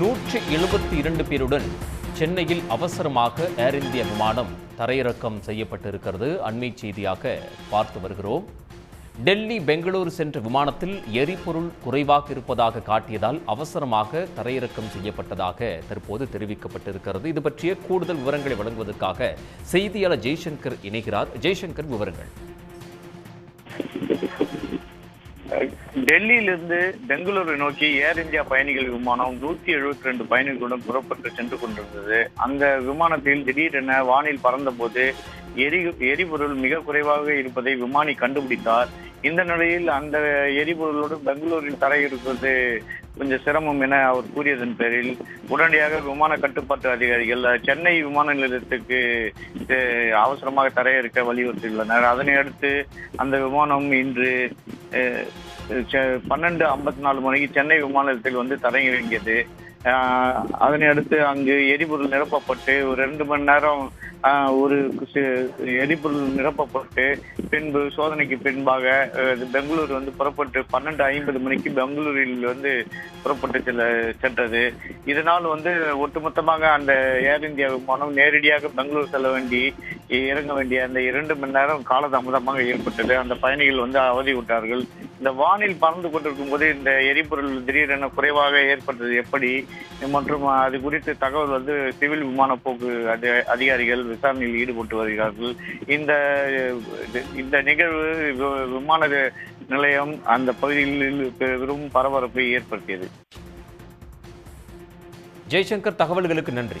நூற்றி எழுபத்தி இரண்டு பேருடன் சென்னையில் அவசரமாக ஏர் இந்தியா விமானம் தரையிறக்கம் செய்யப்பட்டிருக்கிறது. அண்மை செய்தியாக பார்த்து வருகிறோம். டெல்லி பெங்களூரு சென்ற விமானத்தில் எரிபொருள் குறைவாக இருப்பதாக காட்டியதால் அவசரமாக தரையிறக்கம் செய்யப்பட்டதாக தற்போது தெரிவிக்கப்பட்டிருக்கிறது. இது பற்றிய கூடுதல் விவரங்களை வழங்குவதற்காக செய்தியாளர் ஜெய்சங்கர் இணைகிறார். ஜெய்சங்கர் விவரங்கள். டெல்லியிலிருந்து பெங்களூரு நோக்கி ஏர் இந்தியா பயணிகள் விமானம் நூத்தி எழுபத்தி ரெண்டு பயணிகளுடன் புறப்பட்டு சென்று கொண்டிருந்தது. அந்த விமானத்தில் திடீரென வானில் பறந்தபோது எரி எரிபொருள் மிக குறைவாக இருப்பதை விமானி கண்டுபிடித்தார். இந்த நிலையில் அந்த எரிபொருளோடு பெங்களூரில் தரையிருப்பது கொஞ்சம் சிரமம் என அவர் கூறியதன் பேரில் உடனடியாக விமான கட்டுப்பாட்டு அதிகாரிகள் சென்னை விமான நிலையத்துக்கு அவசரமாக தரையிறக்க வலியுறுத்தியுள்ளனர். அதனை அடுத்து அந்த விமானம் இன்று செ- பன்னெண்டு ஐம்பத்தி நாலு மணிக்கு சென்னை விமான நிலையத்தில் வந்து தரையிறங்கியது. அதனை அடுத்து அங்கு எரிபொருள் நிரப்பப்பட்டு ஒரு ரெண்டு மணி நேரம் ஒரு எரிபொருள் நிரப்பப்பட்டு பின்பு சோதனைக்கு பின்பாக பெங்களூர் வந்து புறப்பட்டு பன்னெண்டு ஐம்பது மணிக்கு பெங்களூரில் வந்து புறப்பட்டு செல்ல சென்றது. இதனால் வந்து ஒட்டுமொத்தமாக அந்த ஏர் இந்தியா விமானம் நேரடியாக பெங்களூர் செல்ல வேண்டி இறங்க வேண்டிய அந்த இரண்டு மணி நேரம் காலதாமதமாக ஏற்பட்டது. அந்த பயணிகள் வந்து அவதி விட்டார்கள். இந்த வானில் பறந்து கொண்டிருக்கும் போது இந்த எரிபொருள் திடீரென குறைவாக ஏற்பட்டது. எப்படி? மற்றும் அது குறித்து தகவல் வந்து சிவில் விமான போக்கு அதிகாரிகள் விசாரணையில் ஈடுபட்டு வருகிறார்கள். இந்த இந்த நிகழ்வு வி- விமான நிலையம் அந்த பகுதியில் பெரும் பரபரப்பை ஏற்படுத்தியது. ஜெய்சங்கர் தகவல்களுக்கு நன்றி.